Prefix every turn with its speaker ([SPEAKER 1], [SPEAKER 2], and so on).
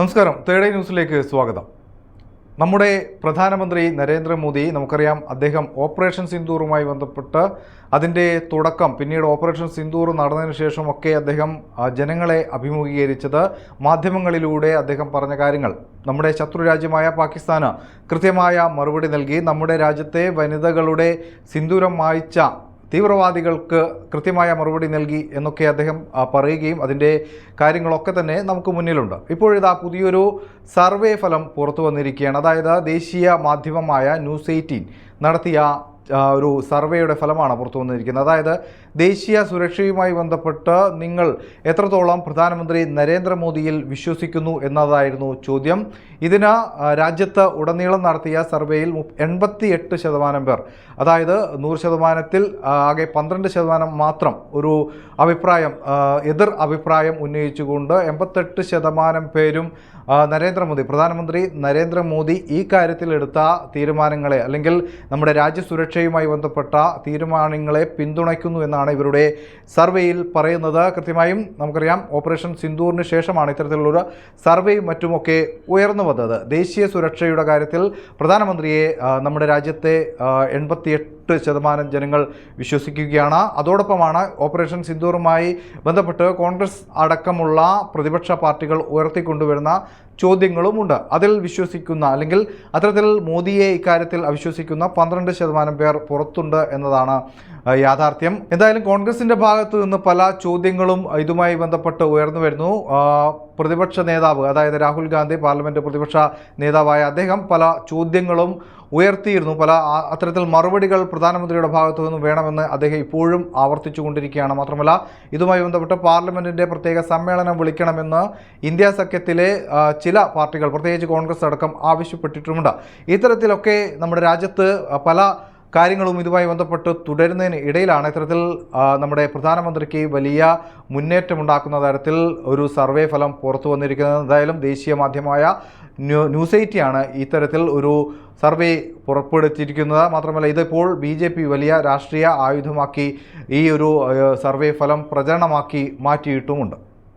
[SPEAKER 1] നമസ്കാരം. തേർഡ് ന്യൂസിലേക്ക് സ്വാഗതം. നമ്മുടെ പ്രധാനമന്ത്രി നരേന്ദ്രമോദി നമുക്കറിയാം അദ്ദേഹം ഓപ്പറേഷൻ സിന്ദൂറുമായി ബന്ധപ്പെട്ട് അതിന്റെ തുടക്കം പിന്നീട് ഓപ്പറേഷൻ സിന്ദൂർ നടന്നതിന് ശേഷമൊക്കെ അദ്ദേഹം ജനങ്ങളെ അഭിമുഖീകരിച്ചത് മാധ്യമങ്ങളിലൂടെ അദ്ദേഹം പറഞ്ഞ കാര്യങ്ങൾ. നമ്മുടെ ശത്രു രാജ്യമായ പാകിസ്ഥാന് കൃത്യമായ മറുപടി നൽകി. നമ്മുടെ രാജ്യത്തെ വനിതകളുടെ സിന്ദൂരം മായ്ച്ച തീവ്രവാദികൾക്ക് കൃത്യമായ മറുപടി നൽകി എന്നൊക്കെ അദ്ദേഹം പറയുകയും അതിന്റെ കാര്യങ്ങളൊക്കെ തന്നെ നമുക്ക് മുന്നിലുണ്ട്. ഇപ്പോഴിതാ പുതിയൊരു സർവേ ഫലം പുറത്തു വന്നിരിക്കുകയാണ്. അതായത് ദേശീയ മാധ്യമമായ ന്യൂസ് എയ്റ്റീൻ നടത്തിയ ഒരു സർവേയുടെ ഫലമാണ് പുറത്തു വന്നിരിക്കുന്നത്. അതായത് ദേശീയ സുരക്ഷയുമായി ബന്ധപ്പെട്ട് നിങ്ങൾ എത്രത്തോളം പ്രധാനമന്ത്രി നരേന്ദ്രമോദിയിൽ വിശ്വസിക്കുന്നു എന്നതായിരുന്നു ചോദ്യം. ഇതിന് രാജ്യത്ത് ഉടനീളം നടത്തിയ സർവേയിൽ എൺപത്തി എട്ട് ശതമാനം പേർ അതായത് നൂറ് ശതമാനത്തിൽ ആകെ പന്ത്രണ്ട് ശതമാനം മാത്രം ഒരു അഭിപ്രായം എതിർ അഭിപ്രായം ഉന്നയിച്ചുകൊണ്ട് എൺപത്തെട്ട് ശതമാനം പേരും നരേന്ദ്രമോദി പ്രധാനമന്ത്രി നരേന്ദ്രമോദി ഈ കാര്യത്തിൽ എടുത്ത തീരുമാനങ്ങളെ അല്ലെങ്കിൽ നമ്മുടെ രാജ്യസുരക്ഷയുമായി ബന്ധപ്പെട്ട തീരുമാനങ്ങളെ പിന്തുണയ്ക്കുന്നു എന്നാണ് ഇവരുടെ സർവേയിൽ പറയുന്നത്. കൃത്യമായും നമുക്കറിയാം ഓപ്പറേഷൻ സിന്ദൂറിന് ശേഷമാണ് ഇത്തരത്തിലുള്ളൊരു സർവേയും മറ്റുമൊക്കെ ഉയർന്നു വന്നത്. ദേശീയ സുരക്ഷയുടെ കാര്യത്തിൽ പ്രധാനമന്ത്രിയെ നമ്മുടെ രാജ്യത്തെ എൺപത്തിയെട്ട് ശതമാനം ജനങ്ങൾ വിശ്വസിക്കുകയാണ്. അതോടൊപ്പമാണ് ഓപ്പറേഷൻ സിന്ദൂറുമായി ബന്ധപ്പെട്ട് കോൺഗ്രസ് അടക്കമുള്ള പ്രതിപക്ഷ പാർട്ടികൾ ഉയർത്തിക്കൊണ്ടുവരുന്ന ചോദ്യങ്ങളുമുണ്ട്. അതിൽ വിശ്വസിക്കുന്ന അല്ലെങ്കിൽ അത്തരത്തിൽ മോദിയെ ഇക്കാര്യത്തിൽ അവിശ്വസിക്കുന്ന പന്ത്രണ്ട് ശതമാനം പേർ പുറത്തുണ്ട് എന്നതാണ് യാഥാർത്ഥ്യം. എന്തായാലും കോൺഗ്രസിന്റെ ഭാഗത്ത് നിന്ന് പല ചോദ്യങ്ങളും ഇതുമായി ബന്ധപ്പെട്ട് ഉയർന്നു വരുന്നു. പ്രതിപക്ഷ നേതാവ് അതായത് രാഹുൽ ഗാന്ധി പാർലമെന്റ് പ്രതിപക്ഷ നേതാവായ അദ്ദേഹം പല ചോദ്യങ്ങളും ഉയർത്തിയിരുന്നു. പല അത്തരത്തിൽ മറുപടികൾ പ്രധാനമന്ത്രിയുടെ ഭാഗത്തു നിന്നും വേണമെന്ന് അദ്ദേഹം ഇപ്പോഴും ആവർത്തിച്ചു കൊണ്ടിരിക്കുകയാണ് മാത്രമല്ല ഇതുമായി ബന്ധപ്പെട്ട് പാർലമെന്റിന്റെ പ്രത്യേക സമ്മേളനം വിളിക്കണമെന്ന് ഇന്ത്യ സഖ്യത്തിലെ ചില പാർട്ടികൾ പ്രത്യേകിച്ച് കോൺഗ്രസ് അടക്കം ആവശ്യപ്പെട്ടിട്ടുമുണ്ട്. ഇത്തരത്തിലൊക്കെ നമ്മുടെ രാജ്യത്ത് പല കാര്യങ്ങളും ഇതുമായി ബന്ധപ്പെട്ട് തുടരുന്നതിന് ഇടയിലാണ് ഇത്തരത്തിൽ നമ്മുടെ പ്രധാനമന്ത്രിക്ക് വലിയ മുന്നേറ്റമുണ്ടാക്കുന്ന തരത്തിൽ ഒരു സർവേ ഫലം പുറത്തു വന്നിരിക്കുന്നത്. എന്തായാലും ദേശീയ മാധ്യമമായ ന്യൂ ന്യൂസ് എയ്റ്റിയാണ് ഇത്തരത്തിൽ ഒരു സർവേ പുറപ്പെടുത്തിയിരിക്കുന്നത്. മാത്രമല്ല ഇതിപ്പോൾ ബി ജെ പി വലിയ രാഷ്ട്രീയ ആയുധമാക്കി ഈ ഒരു സർവേ ഫലം പ്രചരണമാക്കി മാറ്റിയിട്ടുമുണ്ട്.